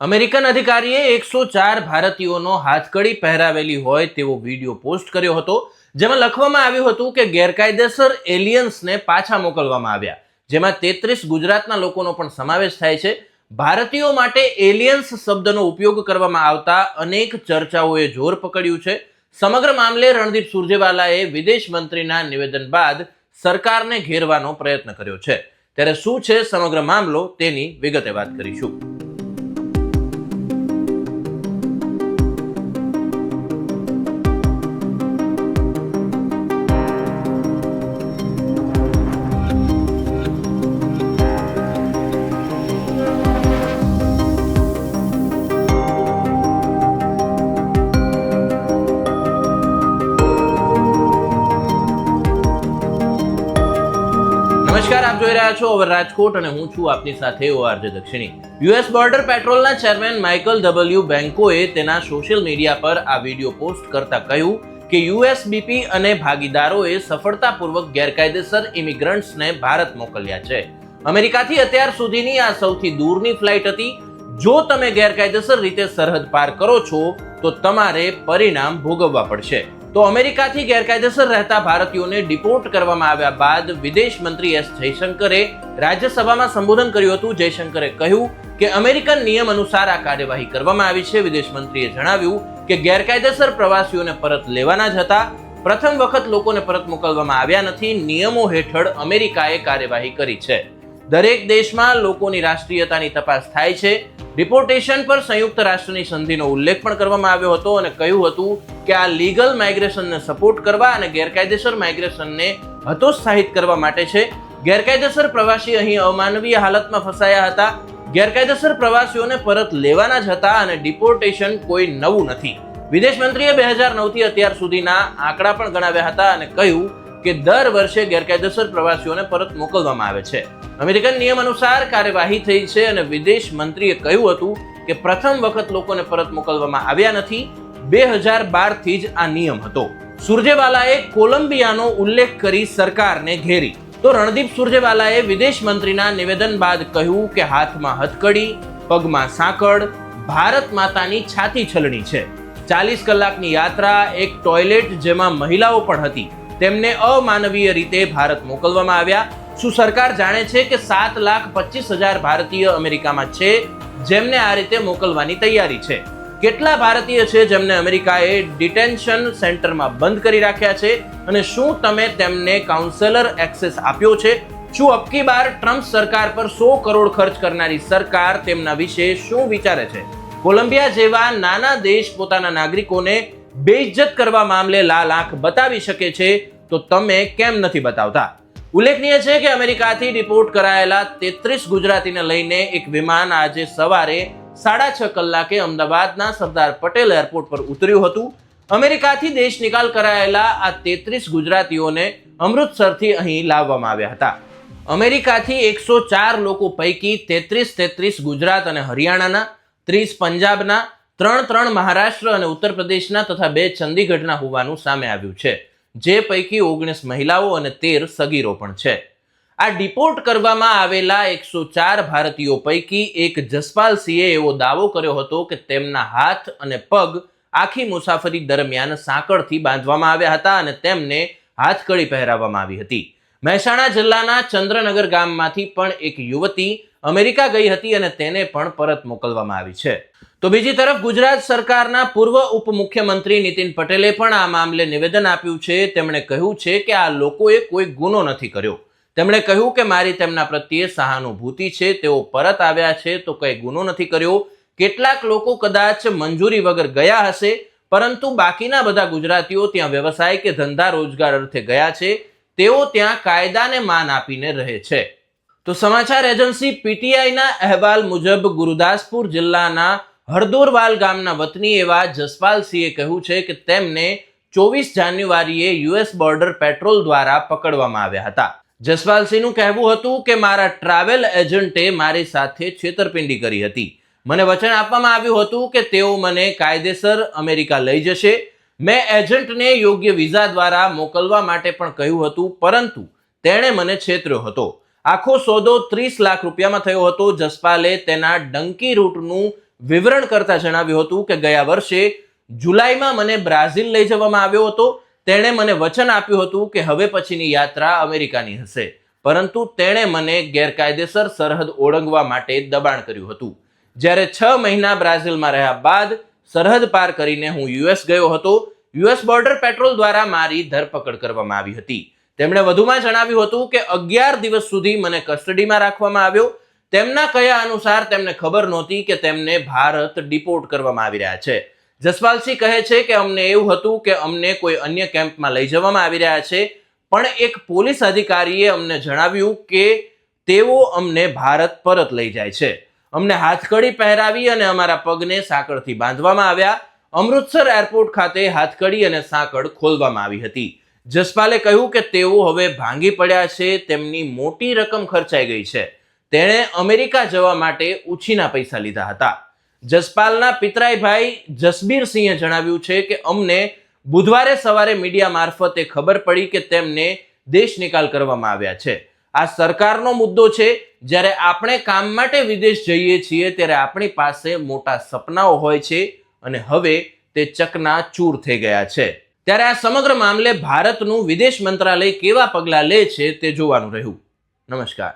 American અધિકારીએ એકસો ચાર ભારતીયોનો હાથકડી પહેરાવેલી હોય તેવો વીડિયો પોસ્ટ કર્યો હતો, જેમાં લખવામાં આવ્યું હતું કે ગેરકાયદેસર એલિયન્સને પાછા મોકલવામાં આવ્યા. જેમાં તેત્રીસ ગુજરાતના લોકોનો પણ સમાવેશ થાય છે. ભારતીયો માટે એલિયન્સ શબ્દનો ઉપયોગ કરવામાં આવતા અનેક ચર્ચાઓએ જોર પકડ્યું છે. સમગ્ર મામલે રણદીપ સુરજેવાલાએ વિદેશ મંત્રીના નિવેદન બાદ સરકારને ઘેરવાનો પ્રયત્ન કર્યો છે. ત્યારે શું છે સમગ્ર મામલો તેની વિગતે વાત કરીશું. નમસ્કાર, આપ જોઈ રહ્યા છો ઓવર રાજકોટ અને હું છું આપની સાથે ઓઆરજે દક્ષિણી. યુએસ બોર્ડર પેટ્રોલના ચેરમેન માઇકલ ડબલ્યુ બેન્કોએ તેના સોશિયલ મીડિયા પર આ વીડિયો પોસ્ટ કરતા કહ્યું કે યુએસબીપી અને ભાગીદારોએ સફળતાપૂર્વક ગેરકાયદેસર ઇમિગ્રન્ટ્સને ભારત મોકલ્યા છે. અમેરિકાથી અત્યાર સુધીની આ સૌથી દૂરની ફ્લાઇટ હતી. જો તમે ગેરકાયદેસર રીતે સરહદ પાર કરો છો, તો તમારે પરિણામ ભોગવવા પડશે. તો અમેરિકાથી ગેરકાયદેસર રહેતા ભારતીયોને ડિપોર્ટ કરવામાં આવ્યા બાદ વિદેશ મંત્રી એસ જયશંકરે રાજ્યસભામાં સંબોધન કર્યું હતું. જયશંકરે કહ્યું કે અમેરિકન નિયમ અનુસાર આ કાર્યવાહી કરવામાં આવી છે. વિદેશ મંત્રીએ જણાવ્યું કે ગેરકાયદેસર પ્રવાસીઓને પરત લેવાના જ હતા. પ્રથમ વખત લોકોને પરત મોકલવામાં આવ્યા નથી. નિયમો હેઠળ અમેરિકાએ કાર્યવાહી કરી છે. દરેક દેશમાં લોકોની રાષ્ટ્રીયતાની તપાસ થાય છે. ડિપોર્ટેશન પર સંયુક્ત રાષ્ટ્રની સંધિનો ઉલ્લેખ પણ કરવામાં આવ્યો હતો અને કહ્યું હતું કે આ લીગલ માઇગ્રેશનને સપોર્ટ કરવા અને ગેરકાયદેસર માઇગ્રેશનને હતોત્સાહિત કરવા માટે છે. ગેરકાયદેસર પ્રવાસી અહીં અમાનવીય હાલતમાં ફસાયા હતા. ગેરકાયદેસર પ્રવાસીઓને પરત લેવાના જ હતા અને ડિપોર્ટેશન કોઈ નવું નથી. વિદેશ મંત્રીએ બે હજાર નવથી અત્યાર સુધીના આંકડા પણ ગણાવ્યા હતા અને કહ્યું કે દર વર્ષે ગેરકાયદેસર પ્રવાસીઓને પરત મોકલવામાં આવે છે. અમેરિકન નિયમ અનુસાર કાર્યવાહી થઈ છે અને વિદેશ મંત્રીએ કહ્યું હતું કે પ્રથમ વખત લોકોને પરત મોકલવામાં આવ્યા નથી. બે હજાર બારથી જ આ નિયમ હતો. સુરજેવાલાએ કોલંબિયાનો ઉલ્લેખ કરી સરકારને ઘેરી. તો રણદીપ સુરજેવાલાએ વિદેશ મંત્રીના નિવેદન બાદ કહ્યું કે હાથમાં હથકડી, પગમાં સાંકળ, ભારત માતાની છાતી છલણી છે. ચાલીસ કલાકની યાત્રા, એક ટોયલેટ જેમાં મહિલાઓ પણ હતી. તેમને અમાનવીય રીતે ભારત મોકલવામાં આવ્યા. શું સરકાર જાણે છે કે સાત લાખ પચીસ હજાર ભારતીય અમેરિકામાં છે, જેમને આ રીતે મોકલવાની તૈયારી છે? કેટલા ભારતીય છે જેમને અમેરિકાએ ડિટેન્શન સેન્ટરમાં બંધ કરી રાખ્યા છે? અને શું તમે તેમને કાઉન્સેલર એક્સેસ આપ્યો છે? શું અબકી બાર ટ્રમ્પ સરકાર પર સો કરોડ ખર્ચ કરનારી સરકાર તેમના વિશે શું વિચારે છે? કોલંબિયા જેવા નાના દેશ પોતાના નાગરિકોને બેઇજ્જત કરવા મામલે લાલ આંખ બતાવી શકે છે, તો તમે કેમ નથી બતાવતા? ઉલ્લેખનીય છે કે અમેરિકાથી ડિપોર્ટ કરાયેલા તેત્રીસ ગુજરાતીને લઈને એક વિમાન આજે સવારે સાડા છ કલાકે અમદાવાદના સરદાર પટેલ એરપોર્ટ પર ઉતર્યું હતું. અમેરિકાથી દેશ નિકાલ કરાયેલા આ તેત્રીસ ગુજરાતીઓને અમૃતસરથી અહીં લાવવામાં આવ્યા હતા. અમેરિકાથી એકસો ચાર લોકો પૈકી તેત્રીસ તેત્રીસ ગુજરાત અને હરિયાણાના, ત્રીસ પંજાબના ત્રણ ત્રણ મહારાષ્ટ્ર અને ઉત્તર પ્રદેશના તથા બે ચંદીગઢના હોવાનું સામે આવ્યું છે. જે પૈકી ઓગણીસ મહિલાઓ અને તેર સગીરો પણ છે. આ ડિપોર્ટ કરવામાં આવેલા એકસો ચાર ભારતીયો પૈકી એક જસપાલસિંહે એવો દાવો કર્યો હતો કે તેમના હાથ અને પગ આખી મુસાફરી દરમિયાન સાંકળથી બાંધવામાં આવ્યા હતા અને તેમને હાથકડી પહેરાવવામાં આવી હતી. મહેસાણા જિલ્લાના ચંદ્રનગર ગામમાંથી પણ એક યુવતી અમેરિકા ગઈ હતી અને તેને પણ પરત મોકલવામાં આવી છે. તો બીજી તરફ ગુજરાત સરકારના પૂર્વ ઉપમુખ્યમંત્રી નીતિન પટેલે પણ આ મામલે નિવેદન આપ્યું છે. તેમણે કહ્યું છે કે આ લોકોએ કોઈ ગુનો નથી કર્યો. તેમણે કહ્યું કે મારી તેમના પ્રત્યે સહાનુભૂતિ છે. તેઓ પરત આવ્યા છે તો કંઈ ગુનો નથી કર્યો. કેટલાક લોકો કદાચ મંજૂરી વગર ગયા હશે, પરંતુ બાકીના બધા ગુજરાતીઓ ત્યાં વ્યવસાય કે ધંધા રોજગાર અર્થે ગયા છે. તેઓ ત્યાં કાયદાને માન આપીને રહે છે. તો સમાચાર એજન્સી પીટીઆઈના અહેવાલ મુજબ ગુરુદાસપુર જિલ્લાના હરદોરવાલ ગામના વતની એવા જસપાલસિંહે કહ્યું છે કે તેમને ચોવીસ જાન્યુઆરીએ યુએસ બોર્ડર પેટ્રોલ દ્વારા પકડવામાં આવ્યા હતા. જસપાલસિંહનું કહેવું હતું કે, મારા ટ્રાવેલ એજન્ટે મારી સાથે છેતરપિંડી કરી હતી. મને વચન આપવામાં આવ્યું હતું કે તેઓ મને કાયદેસર અમેરિકા લઈ જશે. મેં એજન્ટને યોગ્ય વિઝા દ્વારા મોકલવા માટે પણ કહ્યું હતું, પરંતુ તેણે મને છેતર્યો હતો. આખો સોદો ત્રીસ લાખ રૂપિયામાં થયો હતો. જસપાલે તેના ડંકી રૂટનું વિવરણ કરતા જણાવ્યું હતું કે ગયા વર્ષે જુલાઈમાં મને બ્રાઝિલ લઈ જવામાં આવ્યો હતો. તેણે મને વચન આપ્યું હતું કે હવે પછીની યાત્રા અમેરિકાની હશે. પરંતુ તેણે મને ગેરકાયદેસર સરહદ ઓળંગવા માટે દબાણ કર્યું હતું. જ્યારે છ મહિના બ્રાઝિલમાં રહ્યા બાદ સરહદ પાર કરીને હું યુએસ ગયો હતો. યુએસ બોર્ડર પેટ્રોલ દ્વારા મારી ધરપકડ કરવામાં આવી હતી. તેમણે વધુમાં જણાવ્યું હતું કે અગિયાર દિવસ સુધી મને કસ્ટડીમાં રાખવામાં આવ્યો. તેમના કયા અનુસાર તેમને ખબર નહોતી કે તેમને ભારત ડિપોર્ટ કરવામાં આવી રહ્યા છે. જસપાલસિંહ કહે છે કે અમને એવું હતું કે અમને કોઈ અન્ય કેમ્પમાં લઈ જવામાં આવી રહ્યા છે, પણ એક પોલીસ અધિકારીએ અમને જણાવ્યું કે તેઓ અમને ભારત પરત લઈ જાય છે. અમને હાથકડી પહેરાવી અને અમારા પગને સાંકળથી બાંધવામાં આવ્યા. અમૃતસર એરપોર્ટ ખાતે હાથકડી અને સાંકળ ખોલવામાં આવી હતી. જસપાલે કહ્યું કે તેઓ હવે ભાંગી પડ્યા છે, તેમની મોટી રકમ ખર્ચાઈ ગઈ છે. તેણે અમેરિકા જવા માટે ઉછીના પૈસા લીધા હતા. જસપાલના પિતરાઈભાઈ જસબીરસિંહે જણાવ્યું છે કે અમને બુધવારે સવારે મીડિયા મારફતે ખબર પડી કે તેમને દેશ નિકાલ કરવામાં આવ્યા છે. આ સરકારનો મુદ્દો છે, જ્યારે આપણે કામ માટે વિદેશ જઈએ છીએ, ત્યારે આપણી પાસે મોટા સપનાઓ હોય છે અને હવે તે ચકના ચૂર થઈ ગયા છે. ત્યારે આ સમગ્ર મામલે ભારતનું વિદેશ મંત્રાલય કેવા પગલાં લે છે તે જોવાનું રહ્યું. નમસ્કાર.